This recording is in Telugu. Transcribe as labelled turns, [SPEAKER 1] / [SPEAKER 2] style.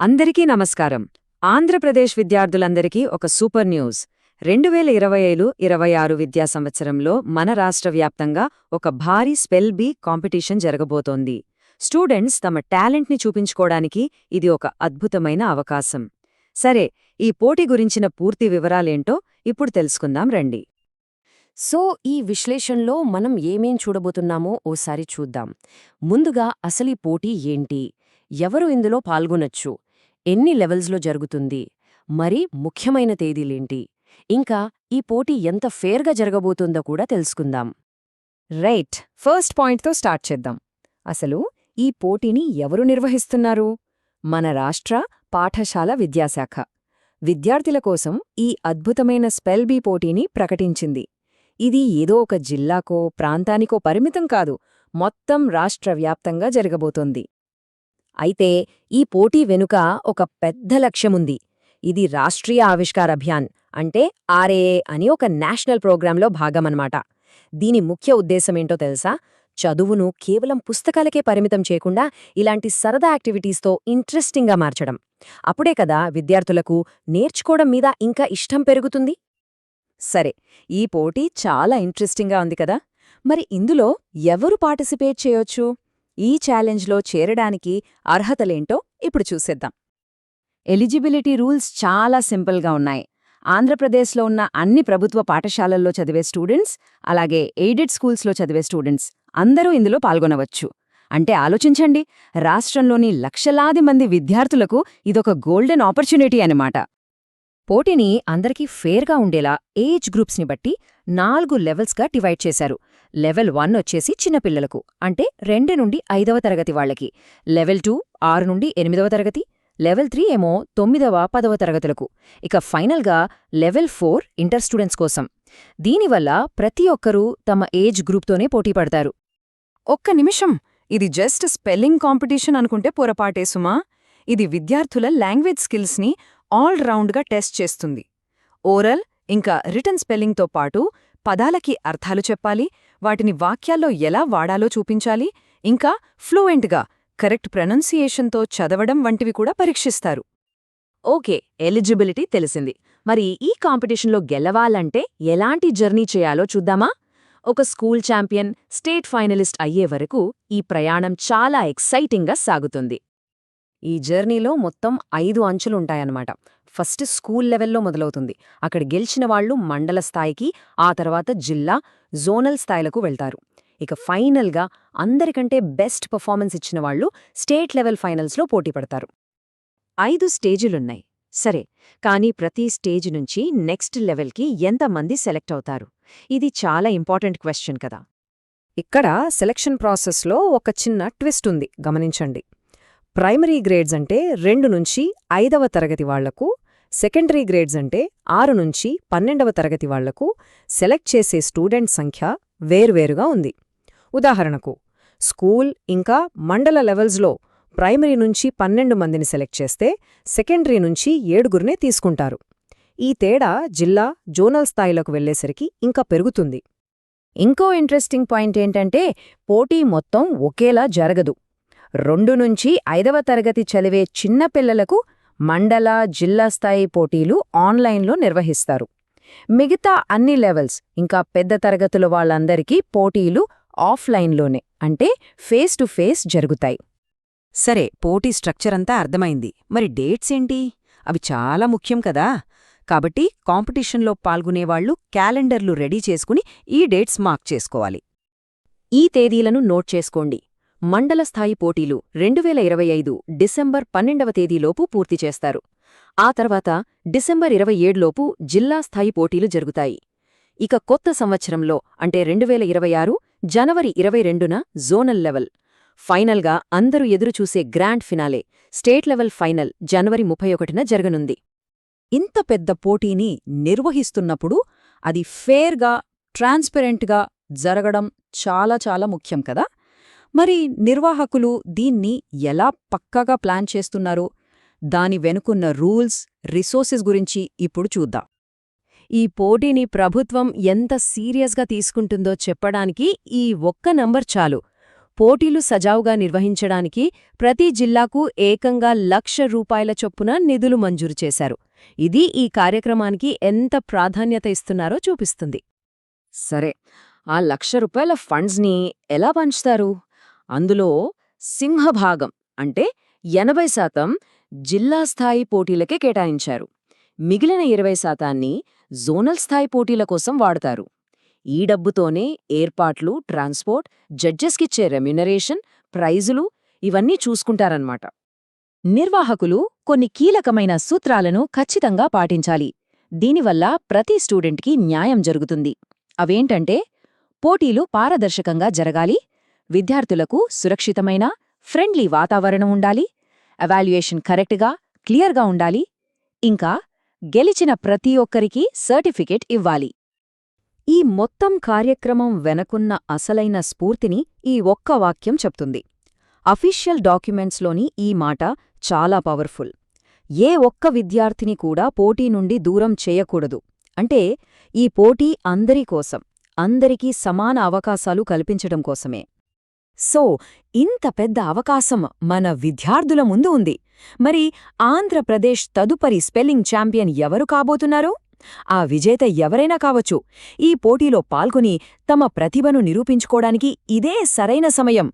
[SPEAKER 1] అందరికీ నమస్కారం. ఆంధ్రప్రదేశ్ విద్యార్థులందరికీ ఒక సూపర్ న్యూస్. రెండు వేల ఇరవై ఐదు ఇరవై ఆరు విద్యా సంవత్సరంలో మన రాష్ట్ర వ్యాప్తంగా ఒక భారీ స్పెల్ బీ కాంపిటీషన్ జరగబోతోంది. స్టూడెంట్స్ తమ టాలెంట్ని చూపించుకోవడానికి ఇది ఒక అద్భుతమైన అవకాశం. సరే ఈ పోటీ గురించిన పూర్తి వివరాలేంటో ఇప్పుడు తెలుసుకుందాం రండి.
[SPEAKER 2] సో ఈ విశ్లేషణలో మనం ఏమేం చూడబోతున్నామో ఓసారి చూద్దాం. ముందుగా అసలీ పోటీ ఏంటి? ఎవరు ఇందులో పాల్గొనొచ్చు? ఎన్ని లెవెల్స్లో జరుగుతుంది మరి ముఖ్యమైన తేదీలేంటి ఇంకా ఈ పోటీ ఎంత ఫేర్గా జరగబోతుందో కూడా తెలుసుకుందాం.
[SPEAKER 3] రైట్ ఫస్ట్ పాయింట్తో స్టార్ట్ చేద్దాం. అసలు ఈ పోటీని ఎవరు నిర్వహిస్తున్నారు? మన రాష్ట్ర పాఠశాల విద్యాశాఖ. విద్యార్థుల కోసం ఈ అద్భుతమైన స్పెల్ బీ పోటీని ప్రకటించింది. ఇది ఏదో ఒక జిల్లాకో ప్రాంతానికో పరిమితం కాదు మొత్తం రాష్ట్ర వ్యాప్తంగా జరగబోతోంది. అయితే ఈ పోటీ వెనుక ఒక పెద్ద లక్ష్యముంది. ఇది రాష్ట్రీయ ఆవిష్కార్ అభియాన్ అంటే ఆర్ఏఏ అని ఒక నేషనల్ ప్రోగ్రాంలో భాగమన్నమాట దీని ముఖ్య ఉద్దేశమేంటో తెలుసా? చదువును కేవలం పుస్తకాలకే పరిమితం చేయకుండా ఇలాంటి సరదా యాక్టివిటీస్తో ఇంట్రెస్టింగ్గా మార్చడం. అప్పుడే కదా విద్యార్థులకు నేర్చుకోవడం మీద ఇంకా ఇష్టం పెరుగుతుంది? సరే ఈ పోటీ చాలా ఇంట్రెస్టింగ్గా ఉంది కదా. మరి ఇందులో ఎవరు పార్టిసిపేట్ చేయొచ్చు? ఈ ఛాలెంజ్లో చేరడానికి అర్హతలేంటో ఇప్పుడు చూసేద్దాం. ఎలిజిబిలిటీ రూల్స్ చాలా సింపుల్గా ఉన్నాయి. ఆంధ్రప్రదేశ్లో ఉన్న అన్ని ప్రభుత్వ పాఠశాలల్లో చదివే స్టూడెంట్స్ అలాగే ఎయిడెడ్ స్కూల్స్లో చదివే స్టూడెంట్స్ అందరూ ఇందులో పాల్గొనవచ్చు. అంటే ఆలోచించండి రాష్ట్రంలోని లక్షలాది మంది విద్యార్థులకు ఇదొక గోల్డెన్ ఆపర్చునిటీ అన్నమాట. పోటీని అందరికీ ఫేర్గా ఉండేలా ఏజ్ గ్రూప్స్ని బట్టి నాలుగు లెవెల్స్గా డివైడ్ చేశారు. లెవెల్ వన్ వచ్చేసి చిన్నపిల్లలకు అంటే రెండు నుండి ఐదవ తరగతి వాళ్ళకి. లెవెల్ టూ ఆరు నుండి ఎనిమిదవ తరగతి లెవెల్ త్రీ ఏమో తొమ్మిదవ పదవ తరగతులకు. ఇక ఫైనల్గా లెవెల్ ఫోర్ ఇంటర్ స్టూడెంట్స్ కోసం. దీనివల్ల ప్రతి ఒక్కరూ తమ ఏజ్ గ్రూప్తోనే పోటీ పడతారు. ఒక్క నిమిషం. ఇది జస్ట్ స్పెల్లింగ్ కాంపిటీషన్ అనుకుంటే పొరపాటే సుమా. ఇది విద్యార్థుల లాంగ్వేజ్ స్కిల్స్ని ఆల్ రౌండ్గా టెస్ట్ చేస్తుంది. ఓరల్ ఇంకా రిటర్న్ స్పెల్లింగ్తో పాటు పదాలకి అర్థాలు చెప్పాలి వాటిని వాక్యాల్లో ఎలా వాడాలో చూపించాలి ఇంకా ఫ్లూయెంట్గా కరెక్ట్ ప్రొనౌన్సియేషన్తో చదవడం వంటివి కూడా పరీక్షిస్తారు. ఓకే ఎలిజిబిలిటీ తెలిసింది. మరి ఈ కాంపిటీషన్లో గెలవాలంటే ఎలాంటి జర్నీ చేయాలో చూద్దామా? ఒక స్కూల్ ఛాంపియన్ స్టేట్ ఫైనలిస్ట్ అయ్యే వరకు ఈ ప్రయాణం చాలా ఎక్సైటింగ్గా సాగుతుంది. ఈ జర్నీలో మొత్తం ఐదు అంచులుంటాయన్నమాట. ఫస్ట్ స్కూల్ లెవెల్లో మొదలవుతుంది. అక్కడ గెలిచిన వాళ్ళు మండల స్థాయికి ఆ తర్వాత జిల్లా జోనల్ స్థాయిలకు వెళ్తారు. ఇక ఫైనల్గా అందరికంటే బెస్ట్ పర్ఫార్మెన్స్ ఇచ్చిన వాళ్ళు స్టేట్ లెవెల్ ఫైనల్స్లో పోటీ పడతారు. ఐదు స్టేజులున్నాయి. సరే కానీ ప్రతి స్టేజ్ నుంచి నెక్స్ట్ లెవెల్కి ఎంతమంది సెలెక్ట్ అవుతారు? ఇది చాలా ఇంపార్టెంట్ క్వశ్చన్ కదా. ఇక్కడ సెలక్షన్ ప్రాసెస్లో ఒక చిన్న ట్విస్ట్ ఉంది. గమనించండి. ప్రైమరీ గ్రేడ్స్ అంటే రెండు నుంచి ఐదవ తరగతి వాళ్ళకు సెకండరీ గ్రేడ్స్ అంటే ఆరు నుంచి పన్నెండవ తరగతి వాళ్ళకు సెలెక్ట్ చేసే స్టూడెంట్ సంఖ్య వేర్వేరుగా ఉంది. ఉదాహరణకు స్కూల్ ఇంకా మండల లెవెల్స్లో ప్రైమరీ నుంచి పన్నెండు మందిని సెలెక్ట్ చేస్తే సెకండరీ నుంచి ఏడుగురినే తీసుకుంటారు. ఈ తేడా జిల్లా జోనల్ స్థాయిలోకి వెళ్ళేసరికి ఇంకా పెరుగుతుంది. ఇంకో ఇంట్రెస్టింగ్ పాయింట్ ఏంటంటే పోటీ మొత్తం ఒకేలా జరగదు. రెండు నుంచి ఐదవ తరగతి చదివే చిన్నపిల్లలకు మండల జిల్లా స్థాయి పోటీలు ఆన్లైన్లో నిర్వహిస్తారు. మిగతా అన్ని లెవెల్స్ ఇంకా పెద్ద తరగతుల వాళ్ళందరికీ పోటీలు ఆఫ్లైన్లోనే అంటే ఫేస్ టు ఫేస్ జరుగుతాయి.
[SPEAKER 1] సరే పోటీ స్ట్రక్చర్ అంతా అర్థమైంది. మరి డేట్స్ ఏంటి? అవి చాలా ముఖ్యం కదా. కాబట్టి కాంపిటీషన్లో పాల్గొనేవాళ్ళు క్యాలెండర్లు రెడీ చేసుకుని ఈ డేట్స్ మార్క్ చేసుకోవాలి.
[SPEAKER 2] ఈ తేదీలను నోట్ చేసుకోండి. మండల స్థాయి పోటీలు రెండు వేల ఇరవై ఐదు డిసెంబర్ పన్నెండవ తేదీలోపు పూర్తి చేస్తారు. ఆ తర్వాత డిసెంబర్ ఇరవై ఏడులోపు జిల్లా స్థాయి పోటీలు జరుగుతాయి. ఇక కొత్త సంవత్సరంలో అంటే రెండు వేల ఇరవై ఆరు జనవరి ఇరవై రెండున జోనల్ లెవెల్. ఫైనల్గా అందరూ ఎదురుచూసే grand finale state level final జనవరి ముప్పై ఒకటిన జరగనుంది.
[SPEAKER 1] ఇంత పెద్ద పోటీని నిర్వహిస్తున్నప్పుడు అది ఫేర్గా ట్రాన్స్పరెంట్గా జరగడం చాలా చాలా ముఖ్యం కదా? మరి నిర్వాహకులు దీన్ని ఎలా పక్కాగా ప్లాన్ చేస్తున్నారో? దాని వెనుకున్న రూల్స్ రిసోర్సెస్ గురించి ఇప్పుడు చూద్దాం.
[SPEAKER 2] ఈ పోటీని ప్రభుత్వం ఎంత సీరియస్గా తీసుకుంటుందో చెప్పడానికి ఈ ఒక్క నంబర్ చాలు. పోటీలు సజావుగా నిర్వహించడానికి ప్రతి జిల్లాకు ఏకంగా లక్ష రూపాయల చొప్పున నిధులు మంజూరు చేశారు. ఇది ఈ కార్యక్రమానికి ఎంత ప్రాధాన్యత ఇస్తున్నారో చూపిస్తుంది.
[SPEAKER 1] సరే ఆ లక్ష రూపాయల ఫండ్స్ని ఎలా పంచుతారు? అందులో సింహభాగం అంటే ఎనభై శాతం జిల్లా స్థాయి పోటీలకే కేటాయించారు. మిగిలిన ఇరవై శాతాన్ని జోనల్ స్థాయి పోటీల కోసం వాడతారు. ఈ డబ్బుతోనే ఏర్పాట్లు ట్రాన్స్పోర్ట్ జడ్జెస్కిచ్చే రెమ్యునరేషన్ ప్రైజులు ఇవన్నీ చూసుకుంటారన్నమాట.
[SPEAKER 3] నిర్వాహకులు కొన్ని కీలకమైన సూత్రాలను ఖచ్చితంగా పాటించాలి. దీనివల్ల ప్రతి స్టూడెంట్కి న్యాయం జరుగుతుంది. అవేంటంటే పోటీలు పారదర్శకంగా జరగాలి విద్యార్థులకు సురక్షితమైన ఫ్రెండ్లీ వాతావరణం ఉండాలి ఎవాల్యుయేషన్ కరెక్ట్గా క్లియర్గా ఉండాలి ఇంకా గెలిచిన ప్రతి ఒక్కరికి సర్టిఫికెట్ ఇవ్వాలి. ఈ మొత్తం కార్యక్రమం వెనకున్న అసలైన స్ఫూర్తిని ఈ ఒక్క వాక్యం చెప్తుంది. అఫీషియల్ డాక్యుమెంట్స్లోని ఈ మాట చాలా పవర్ఫుల్. ఏ ఒక్క విద్యార్థిని కూడా పోటీ నుండి దూరం చేయకూడదు. అంటే ఈ పోటీ అందరి కోసం అందరికీ సమాన అవకాశాలు కల్పించడం కోసమే. సో ఇంత పెద్ద అవకాశం మన విద్యార్థుల ముందు ఉంది. మరి ఆంధ్రప్రదేశ్ తదుపరి స్పెల్లింగ్ ఛాంపియన్ ఎవరు కాబోతున్నారు? ఆ విజేత ఎవరైనా కావచ్చు. ఈ పోటీలో పాల్గొని తమ ప్రతిభను నిరూపించుకోడానికి ఇదే సరైన సమయం.